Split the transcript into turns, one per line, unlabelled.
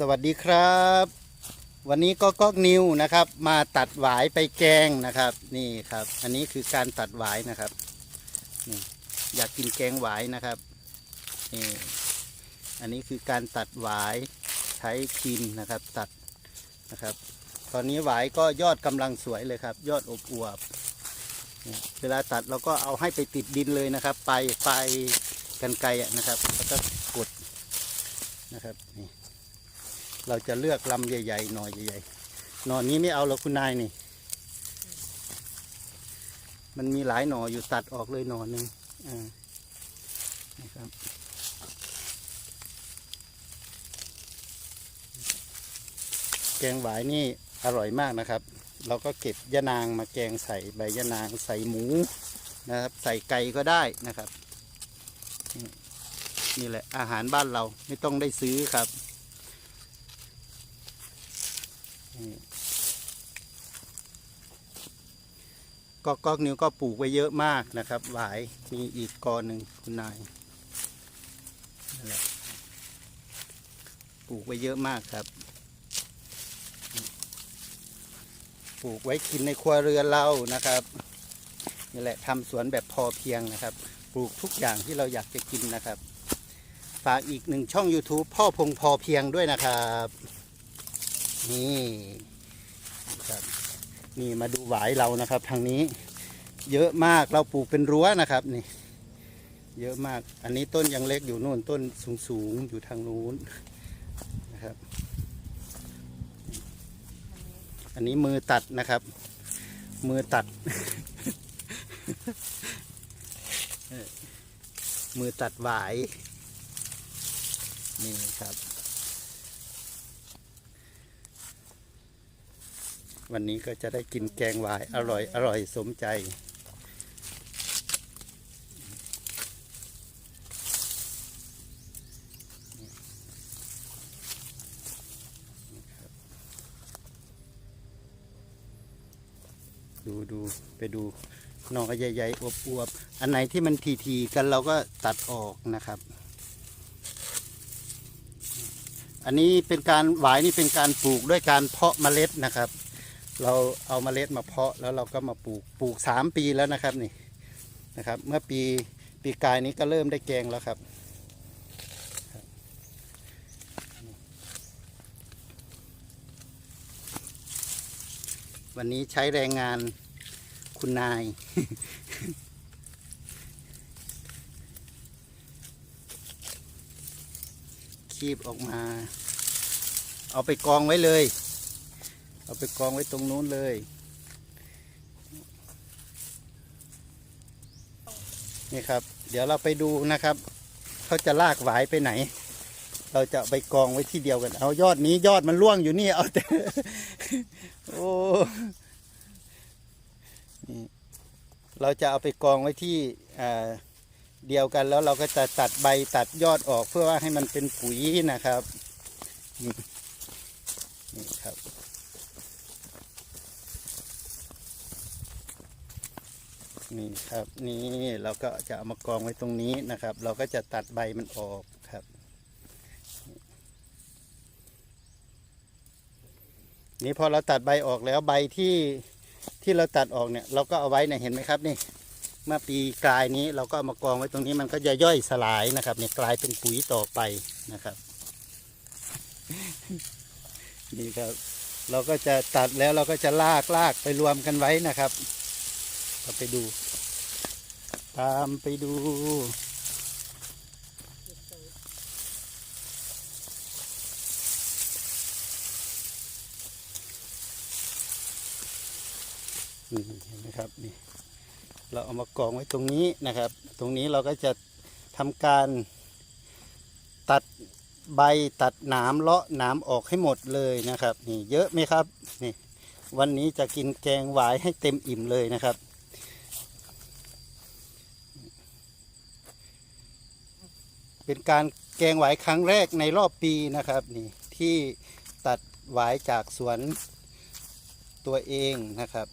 สวัสดีครับ วันนี้ก็ก๊อกนิวนะครับ มาตัดหวายไปแกงนะครับ นี่ครับ อันนี้คือการตัดหวายนะครับนี่อยากกินแกงหวายนะครับนี่อันนี้คือการตัดหวายใช้คีมนะครับตัดนะครับ ตอนนี้หวายก็ยอดกำลังสวยเลยครับ ยอดอบอวบเวลาตัดเราก็เอาให้ไปติดดินเลยนะครับ ไปไปกันไกลนะครับแล้วก็กดนะครับนี่ เราจะเลือกลำใหญ่ๆหน่อยใหญ่ๆหน่อนี้ไม่เอาหรอกคุณนายนี่ มันมีหลายหน่ออยู่ตัดออกเลยหน่อหนึ่งอ่านะครับแกงหวายนี่อร่อยมากนะครับ เราก็เก็บยะนางมาแกงใส่ใบยะนางใส่หมูนะครับ ใส่ไก่ก็ได้นะครับ นี่นี่แหละอาหารบ้านเราไม่ต้องได้ซื้อครับ ก็ก๊อกนิ้วก็ปลูกไว้เยอะมากนะครับหวายมีอีกกอหนึ่งคุณนายนั่นแหละปลูกไว้เยอะมากครับ ปลูกไว้กินในครัวเรือนเรานะครับนี่แหละทำสวนแบบพอเพียงนะครับ ปลูกทุกอย่างที่เราอยากจะกินนะครับ ฝากอีกหนึ่งช่อง YouTube พ่อพงพอเพียงด้วยนะครับ นี่ครับนี่มาดูหวายเรานะครับ ทางนี้ เยอะมากเราปลูกเป็นรั้วนะครับนี่ เยอะมากอันนี้ต้นยังเล็กอยู่นู่นต้นสูงๆอยู่ทางนู้นนะครับ อันนี้มือตัดนะครับ มือตัด มือตัดหวายนี่ครับ วันนี้ก็จะได้กินแกงหวายอร่อยอร่อยสมใจ ดูดูไปดูหนอใหญ่ๆอวบๆ อันไหนที่มันทีๆ กันเราก็ตัดออกนะครับ อันนี้เป็นการหวายนี่เป็นการปลูกด้วยการเพาะเมล็ดนะครับ เราเอาเมล็ดมาเพาะแล้วเราก็มาปลูกปลูกสามปีแล้วนะครับนี่นะครับ เมื่อปีปีกายนี้ก็เริ่มได้แกงแล้วครับวันนี้ใช้แรงงานคุณนาย คีบออกมา เอาไปกองไว้เลย เอาไปกองไว้ตรงนู้นเลยนี่ครับ เดี๋ยวเราไปดูนะครับเขาจะลากหวายไปไหน เราจะไปกองไว้ที่เดียวกัน เอายอดนี้ยอดมันร่วงอยู่นี่เอาแต่โอ้นี่เราจะเอาไปกองไว้ที่เดียวกันแล้วเราก็จะตัดใบตัดยอดออกเพื่อว่าให้มันเป็นปุ๋ยนะครับนี่ครับ นี่ครับนี่เราก็จะเอามากองไว้ตรงนี้นะครับ เราก็จะตัดใบมันออกครับ นี่พอเราตัดใบออกแล้วใบที่ที่เราตัดออกเนี่ย เราก็เอาไว้เนี่ยเห็นไหมครับนี่ เมื่อปีกลายนี้เราก็เอามากองไว้ตรงนี้มันก็จะย่อยสลายนะครับเนี่ยกลายเป็นปุ๋ยต่อไปนะครับ นี่ครับ เราก็จะตัดแล้วเราก็จะลากลากไปรวมกันไว้นะครับ เราไปดู ตามไปดู นี่เห็นไหมครับนี่ เราเอามากองไว้ตรงนี้นะครับ ตรงนี้เราก็จะทำการตัดใบตัดหนามเลาะหนามออกให้หมดเลยนะครับ นี่เยอะไหมครับ นี่ วันนี้จะกินแกงหวายให้เต็มอิ่มเลยนะครับ เป็นการแกงหวายครั้งแรกในรอบปีนะครับนี่ที่ตัดหวายจากสวนตัวเองนะครับ